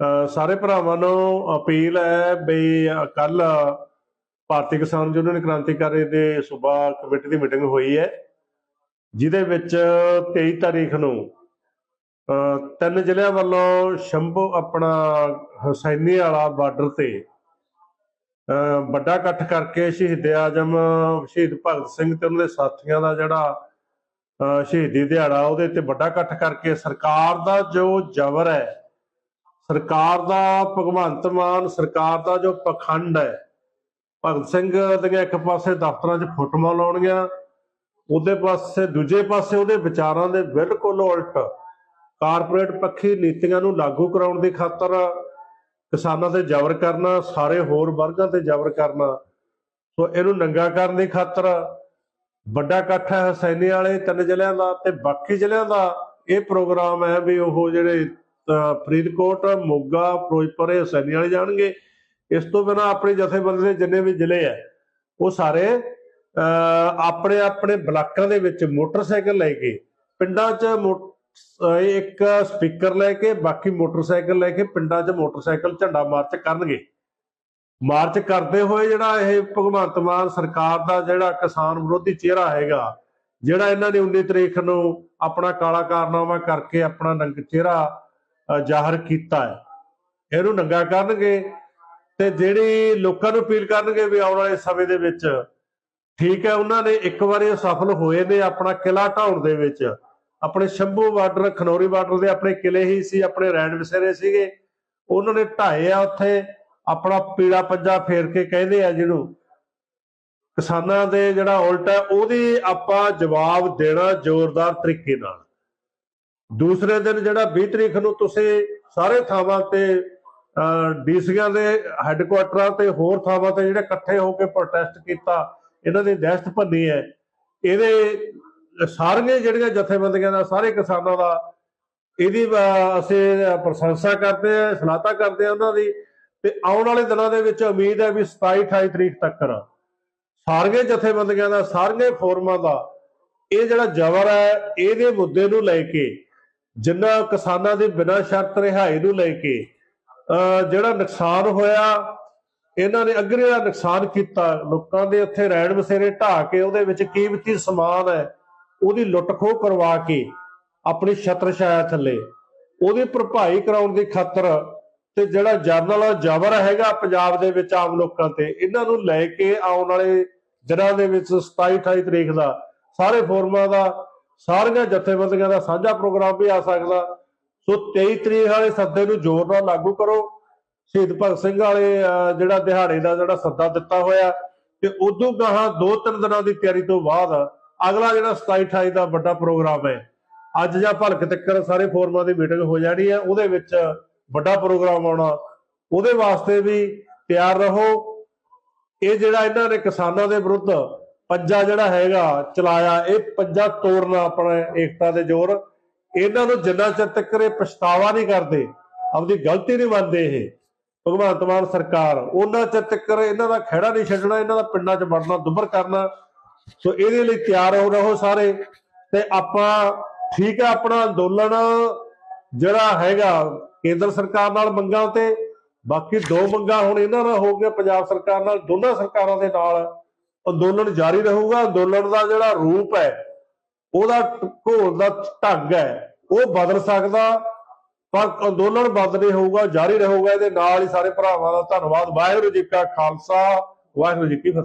ਅਹ ਸਾਰੇ ਭਰਾਵਾਂ ਨੂੰ ਅਪੀਲ ਹੈ ਬਈ ਕੱਲ ਭਾਰਤੀ ਕਿਸਾਨ ਯੂਨੀਅਨ ਕ੍ਰਾਂਤੀਕਾਰੀ ਦੇ ਸੂਬਾ ਕਮੇਟੀ ਦੀ ਮੀਟਿੰਗ ਹੋਈ ਹੈ, ਜਿਹਦੇ ਵਿੱਚ 23 ਤਾਰੀਖ ਨੂੰ ਤਿੰਨ ਜ਼ਿਲ੍ਹਿਆਂ ਵੱਲੋਂ ਸ਼ੰਭੂ ਆਪਣਾ ਹੁਸੈਨੀ ਵਾਲਾ ਬਾਰਡਰ ਤੇ, ਅਹ ਵੱਡਾ ਇਕੱਠ ਕਰਕੇ ਸ਼ਹੀਦ ਆਜਮ, ਸ਼ਹੀਦ ਭਗਤ ਸਿੰਘ ਤੇ ਉਹਨਾਂ ਦੇ ਸਾਥੀਆਂ ਦਾ ਜਿਹੜਾ, ਅਹ ਸ਼ਹੀਦੀ ਦਿਹਾੜਾ ਉਹਦੇ ਤੇ ਵੱਡਾ ਇਕੱਠ ਕਰਕੇ ਸਰਕਾਰ ਦਾ ਜੋ ਜ਼ਬਰ ਹੈ ਸਰਕਾਰ ਦਾ ਭਗਵੰਤ ਮਾਨ ਸਰਕਾਰ ਦਾ ਜੋ ਪਖੰਡ ਹੈ, ਭਗਤ ਸਿੰਘ ਦੀਆਂ ਇੱਕ ਪਾਸੇ ਦਫ਼ਤਰਾਂ 'ਚ ਫੋਟੋਆਂ ਲਾਉਣੀਆਂ, ਉਹਦੇ ਪਾਸੇ, ਦੂਜੇ ਪਾਸੇ ਉਹਦੇ ਵਿਚਾਰਾਂ ਦੇ ਬਿਲਕੁਲ ਉਲਟ ਕਾਰਪੋਰੇਟ ਪੱਖੀ ਨੀਤੀਆਂ ਨੂੰ ਲਾਗੂ ਕਰਾਉਣ ਦੀ ਖਾਤਰ ਕਿਸਾਨਾਂ ਤੇ ਜ਼ਬਰ ਕਰਨਾ, ਸਾਰੇ ਹੋਰ ਵਰਗਾਂ ਤੇ ਜ਼ਬਰ ਕਰਨਾ। ਸੋ ਇਹਨੂੰ ਨੰਗਾ ਕਰਨ ਦੀ ਖਾਤਰ ਵੱਡਾ ਇਕੱਠ ਹੈ ਹਸੈਨੀ ਵਾਲੇ ਤਿੰਨ ਜ਼ਿਲ੍ਹਿਆਂ ਦਾ ਤੇ ਬਾਕੀ ਜ਼ਿਲ੍ਹਿਆਂ ਦਾ ਇਹ ਪ੍ਰੋਗਰਾਮ ਹੈ ਵੀ ਉਹ ਜਿਹੜੇ ਫਰੀਦਕੋਟ, ਮੋਗਾ, ਫਿਰੋਜ਼ਪੁਰ, ਇਹ ਹਸੈਨੀ ਵਾਲੇ ਜਾਣਗੇ। ਇਸ ਤੋਂ ਬਿਨਾਂ ਆਪਣੇ ਜਥੇਬੰਦੀ ਦੇ ਜਿੰਨੇ ਵੀ ਜ਼ਿਲ੍ਹੇ ਹੈ ਉਹ ਸਾਰੇ ਆਪਣੇ ਆਪਣੇ ਬਲਾਕਾਂ ਦੇ ਵਿੱਚ ਮੋਟਰਸਾਈਕਲ ਲੈ ਕੇ, ਪਿੰਡਾਂ 'ਚ ਇੱਕ ਸਪੀਕਰ ਲੈ ਕੇ, ਬਾਕੀ ਮੋਟਰਸਾਈਕਲ ਲੈ ਕੇ ਪਿੰਡਾਂ 'ਚ ਮੋਟਰਸਾਈਕਲ ਝੰਡਾ ਮਾਰਚ ਕਰਨਗੇ। ਮਾਰਚ ਕਰਦੇ ਹੋਏ ਜਿਹੜਾ ਇਹ ਭਗਵੰਤ ਮਾਨ ਸਰਕਾਰ ਦਾ ਜਿਹੜਾ ਕਿਸਾਨ ਵਿਰੋਧੀ ਚਿਹਰਾ ਹੈਗਾ, ਜਿਹੜਾ ਇਹਨਾਂ ਨੇ 19 ਤਰੀਕ ਨੂੰ ਆਪਣਾ ਕਾਲਾ ਕਾਰਨਾਮਾ ਕਰਕੇ ਆਪਣਾ ਨੰਗ ਚਿਹਰਾ ਜ਼ਾਹਰ ਕੀਤਾ ਹੈ। ਇਹਨੂੰ ਨੰਗਾ ਕਰਨਗੇ ਤੇ ਜਿਹੜੀ ਲੋਕਾਂ ਨੂੰ ਅਪੀਲ ਕਰਨਗੇ ਵੀ ਆਉਣ ਵਾਲੇ ਸਮੇਂ ਦੇ ਵਿੱਚ ਠੀਕ ਹੈ, ਉਹਨਾਂ ਨੇ ਇੱਕ ਵਾਰੀ ਸਫਲ ਹੋਏ ਨੇ ਆਪਣਾ ਕਿਲਾ ਢਾਉਣ ਦੇ ਵਿੱਚ। ਆਪਣੇ ਸ਼ੰਭੂ ਬਾਰਡਰ, ਖਨੌਰੀ ਬਾਰਡਰ ਦੇ ਆਪਣੇ ਕਿਲੇ ਹੀ ਸੀ, ਆਪਣੇ ਰੈਣ ਵਸੇਰੇ ਸੀਗੇ। ਉਹਨਾਂ ਨੇ ਢਾਏ ਆ ਉੱਥੇ, ਆਪਣਾ ਪੀੜਾ ਪੰਜਾ ਫੇਰ ਕੇ ਕਹਿੰਦੇ ਆ ਜਿਹਨੂੰ। ਕਿਸਾਨਾਂ ਦੇ ਜਿਹੜਾ ਉਲਟ ਹੈ, ਉਹਦੀ ਆਪਾਂ ਜਵਾਬ ਦੇਣਾ ਜ਼ੋਰਦਾਰ ਤਰੀਕੇ ਨਾਲ। ਦੂਸਰੇ ਦਿਨ ਜਿਹੜਾ 20 ਤਰੀਕ ਨੂੰ ਤੁਸੀਂ ਸਾਰੇ ਥਾਵਾਂ ਤੇ ਡੀਸੀਆਂ ਦੇ ਹੈੱਡਕੁਆਟਰਾਂ ਤੇ ਹੋਰ ਥਾਵਾਂ ਤੇ ਜਿਹੜੇ ਇਕੱਠੇ ਹੋ ਕੇ ਪ੍ਰੋਟੈਸਟ ਕੀਤਾ, ਇਹਨਾਂ ਦੀ ਦਹਿਸ਼ਤ ਭੰਨੀ ਹੈ। ਇਹਦੇ ਸਾਰੀਆਂ ਜਿਹੜੀਆਂ ਜਥੇਬੰਦੀਆਂ ਦਾ, ਸਾਰੇ ਕਿਸਾਨਾਂ ਦਾ, ਇਹਦੀ ਅਸੀਂ ਪ੍ਰਸ਼ੰਸਾ ਕਰਦੇ ਹਾਂ ਸ਼ਲਾਘਾ ਕਰਦੇ ਹਾਂ ਉਹਨਾਂ ਦੀ। ਤੇ ਆਉਣ ਵਾਲੇ ਦਿਨਾਂ ਦੇ ਵਿੱਚ ਉਮੀਦ ਹੈ ਵੀ 27 28 ਤਰੀਕ ਤੱਕ ਸਾਰੀਆਂ ਜਥੇਬੰਦੀਆਂ ਦਾ, ਸਾਰੀਆਂ ਫੋਰਮਾਂ ਦਾ, ਇਹ ਜਿਹੜਾ ਜ਼ਬਰ ਹੈ, ਇਹਦੇ ਮੁੱਦੇ ਨੂੰ ਲੈ ਕੇ ਜਿੰਨਾ ਕਿਸਾਨਾਂ ਦੇ ਬਿਨਾਂ ਸ਼ਰਤ ਰਿਹਾਈ ਨੂੰ ਲੈ ਕੇ ਜਿਹੜਾ ਨੁਕਸਾਨ ਹੋਇਆ, ਇਹਨਾਂ ਨੇ ਅਗਰੇ ਦਾ ਨੁਕਸਾਨ ਕੀਤਾ, ਲੋਕਾਂ ਦੇ ਉੱਥੇ ਰਹਿਣ ਬਸੇਰੇ ਢਾਹ ਕੇ ਉਹਦੇ ਵਿੱਚ ਕੀਮਤੀ ਸਮਾਨ ਹੈ, ਉਹਦੀ ਲੁੱਟ ਕਰਵਾ ਕੇ ਆਪਣੀ ਛਤਰ ਛਾਇਆ ਥੱਲੇ। ਉਹਦੀ ਭਰਪਾਈ ਕਰਾਉਣ ਦੀ ਖਾਤਰ ਤੇ ਜਿਹੜਾ ਜਰਨਲ ਜ਼ਬਰ ਹੈਗਾ ਪੰਜਾਬ ਦੇ ਵਿੱਚ ਆਮ ਲੋਕਾਂ ਤੇ, ਇਹਨਾਂ ਨੂੰ ਲੈ ਕੇ ਆਉਣ ਵਾਲੇ ਦਿਨਾਂ ਦੇ ਵਿੱਚ 27 28 ਤਰੀਕ ਦਾ ਸਾਰੇ ਫੋਰਮਾਂ ਦਾ ਸਾਰੀਆਂ ਜਥੇਬੰਦੀਆਂ ਦਾ ਸਾਂਝਾ ਪ੍ਰੋਗਰਾਮ ਵੀ ਆ ਸਕਦਾ। ਸੋ 23 ਤਰੀਕ ਵਾਲੇ ਸੱਦੇ ਨੂੰ ਜ਼ੋਰ ਨਾਲ ਲਾਗੂ ਕਰੋ। ਸ਼ਹੀਦ ਭਗਤ ਸਿੰਘ ਵਾਲੇ ਜਿਹੜਾ ਦਿਹਾੜੇ ਦਾ ਜਿਹੜਾ ਸੱਦਾ ਦਿੱਤਾ ਹੋਇਆ, ਤੇ ਉਦੋਂ ਗਾਹਾਂ ਦੋ ਤਿੰਨ ਦਿਨਾਂ ਦੀ ਤਿਆਰੀ ਤੋਂ ਬਾਅਦ ਅਗਲਾ ਜਿਹੜਾ 27 28 ਦਾ ਵੱਡਾ ਪ੍ਰੋਗਰਾਮ ਹੈ, ਅੱਜ ਜਾਂ ਭਲਕ ਤੱਕਰ ਸਾਰੇ ਫੋਰਮਾਂ ਦੀ ਮੀਟਿੰਗ ਹੋ ਜਾਣੀ ਹੈ, ਉਹਦੇ ਵਿੱਚ ਵੱਡਾ ਪ੍ਰੋਗਰਾਮ ਆਉਣਾ। ਉਹਦੇ ਵਾਸਤੇ ਵੀ ਤਿਆਰ ਰਹੋ। ਇਹ ਜਿਹੜਾ ਇਹਨਾਂ ਨੇ ਕਿਸਾਨਾਂ ਦੇ ਵਿਰੁੱਧ ਪੰਜਾ ਜਿਹੜਾ ਹੈਗਾ ਚਲਾਇਆ, ਇਹ ਪੰਜਾ ਤੋੜਨਾ ਆਪਣਾ ਏਕਤਾ ਦੇ ਜ਼ੋਰ। ਇਹਨਾਂ ਨੂੰ ਜਿੰਨਾ ਚਿਰ ਤੱਕ ਇਹ ਪਛਤਾਵਾ ਨਹੀਂ ਕਰਦੇ, ਆਪਦੀ ਗਲਤੀ ਨਹੀਂ ਮੰਨਦੇ ਇਹ, ਭਗਵੰਤ ਮਾਨ ਸਰਕਾਰ, ਉਹਨਾਂ ਚਿਰ ਤੱਕ ਇਹਨਾਂ ਦਾ ਖਹਿੜਾ ਨਹੀਂ ਛੱਡਣਾ, ਇਹਨਾਂ ਦਾ ਪਿੰਡਾਂ 'ਚ ਵੜਨਾ, ਦੁੱਬਰ ਕਰਨਾ। ਸੋ ਇਹਦੇ ਲਈ ਤਿਆਰ ਹੋ ਰਹੋ ਸਾਰੇ ਤੇ ਆਪਾਂ ਠੀਕ ਹੈ ਆਪਣਾ ਅੰਦੋਲਨ, ਜਿਹੜਾ ਹੈਗਾ ਕੇਂਦਰ ਸਰਕਾਰ ਨਾਲ ਮੰਗਾਂ ਤੇ, ਬਾਕੀ ਦੋ ਮੰਗਾਂ ਹੁਣ ਇਹਨਾਂ ਨਾਲ ਹੋ ਗਿਆ ਪੰਜਾਬ ਸਰਕਾਰ ਨਾਲ, ਦੋਨਾਂ ਸਰਕਾਰਾਂ ਦੇ ਨਾਲ। ਅੰਦੋਲਨ ਜਾਰੀ ਰਹੂਗਾ ਅੰਦੋਲਨ ਦਾ ਜਿਹੜਾ ਰੂਪ ਹੈ, ਉਹਦਾ ਘੋਲ ਦਾ ਢੰਗ ਹੈ, ਉਹ ਬਦਲ ਸਕਦਾ, ਪਰ ਅੰਦੋਲਨ ਬੰਦ ਨਹੀਂ ਹੋਊਗਾ, ਜਾਰੀ ਰਹੂਗਾ, ਇਹਦੇ ਨਾਲ ਹੀ ਸਾਰੇ ਭਰਾਵਾਂ ਦਾ ਧੰਨਵਾਦ। ਵਾਹਿਗੁਰੂ ਜੀ ਕਾ ਖਾਲਸਾ, ਵਾਹਿਗੁਰੂ ਜੀ ਕੀ ਫਤਿਹ।